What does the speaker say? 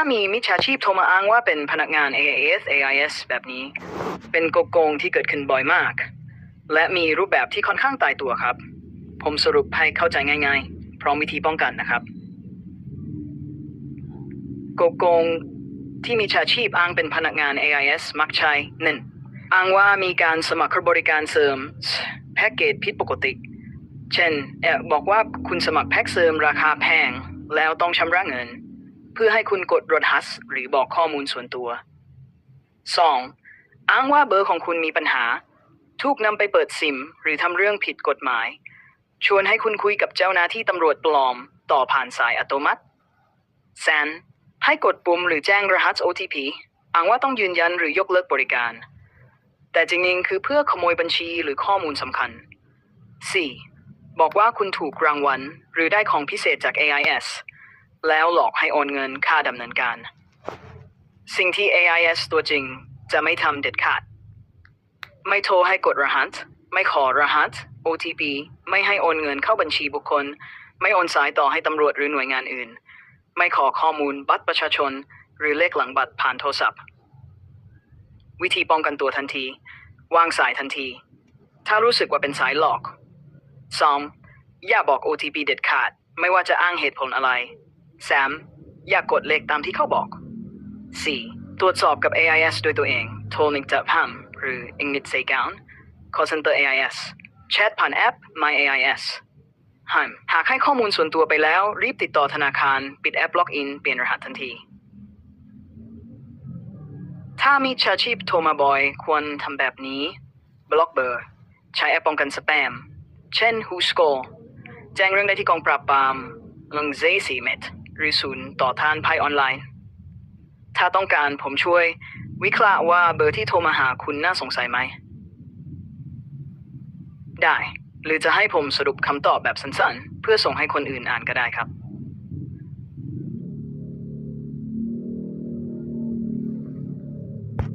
ามีมิจฉาชีพโทรมาอ้างว่าเป็นพนักงาน AIS AIS แบบนี้ เป็นโกโกงที่เกิดขึ้นบ่อยมาก และมีรูปแบบที่ค่อนข้างตายตัวครับ ผมสรุปให้เข้าใจง่ายๆ พร้อมวิธีป้องกันนะครับ โกโกงที่มีชาชีพอ้างเป็นพนักงาน AIS มักใช้หนึ่งอ้างว่ามีการสมัครบริการเสริมแพ็กเกจผิดปกติ เช่นบอกว่าคุณสมัครแพ็กเสริมราคาแพง แล้วต้องชำระเงิน เพื่อให้คุณกดรหัสหรือบอกข้อมูลส่วนตัว 2. อ้างว่าเบอร์ของคุณมีปัญหา ถูกนำไปเปิดซิม หรือทำเรื่องผิดกฎหมาย ชวนให้คุณคุยกับเจ้าหน้าที่ตำรวจปลอม ต่อผ่านสายอัตโนมัติแซนให้กดปุ่มหรือแจ้งรหัส OTP อ้างว่าต้องยืนยันหรือยกเลิกบริการ แต่จริงๆ คือเพื่อขโมยบัญชีหรือข้อมูลสำคัญ 4. บอกว่าคุณถูกรางวัลหรือได้ของพิเศษจาก AIS แล้วหลอกให้โอนเงินค่าดำเนินการ สิ่งที่ AIS ตัวจริงจะไม่ทำเด็ดขาด ไม่โทรให้กดรหัส ไม่ขอรหัส OTP ไม่ให้โอนเงินเข้าบัญชีบุคคล ไม่โอนสายต่อให้ตำรวจหรือหน่วยงานอื่น ไม่ขอข้อมูลบัตรประชาชน หรือเลขหลังบัตรผ่านโทรศัพท์ วิธีป้องกันตัวทันที วางสายทันที ถ้ารู้สึกว่าเป็นสายหลอก 2. อย่าบอก OTP เด็ดขาด ไม่ว่าจะอ้างเหตุผลอะไร 3. อย่ากกดเลขตามที่เขาบอก 4. ตรวจสอบกับ AIS ด้วยตัวเอง โทร175หรือ i n g n i t s a g o u n call center AIS แชทผ่านแอป My AIS ห้ามหากให้ข้อมูลส่วนตัวไปแล้ว รีบติดต่อธนาคาร ปิดแอปล็อกอิน เปลี่ยนรหัสทันที ถ้ามีชาชีพโทรมาบ่อย ควรทำแบบนี้ บล็อกเบอร์ ใช้แอปป้องกันสแปม เช่น Who's Call แจ้งเรื่องได้ที่กองปราบปราม ลังเซซีเมต หรือศูนย์ต่อต้านภัยออนไลน์ ถ้าต้องการผมช่วยวิเคราะห์ว่าเบอร์ที่โทรมาหาคุณน่าสงสัยไหม ได้ หรือจะให้ผมสรุปคำตอบแบบสั้นๆ เพื่อส่งให้คนอื่นอ่านก็ได้ครับ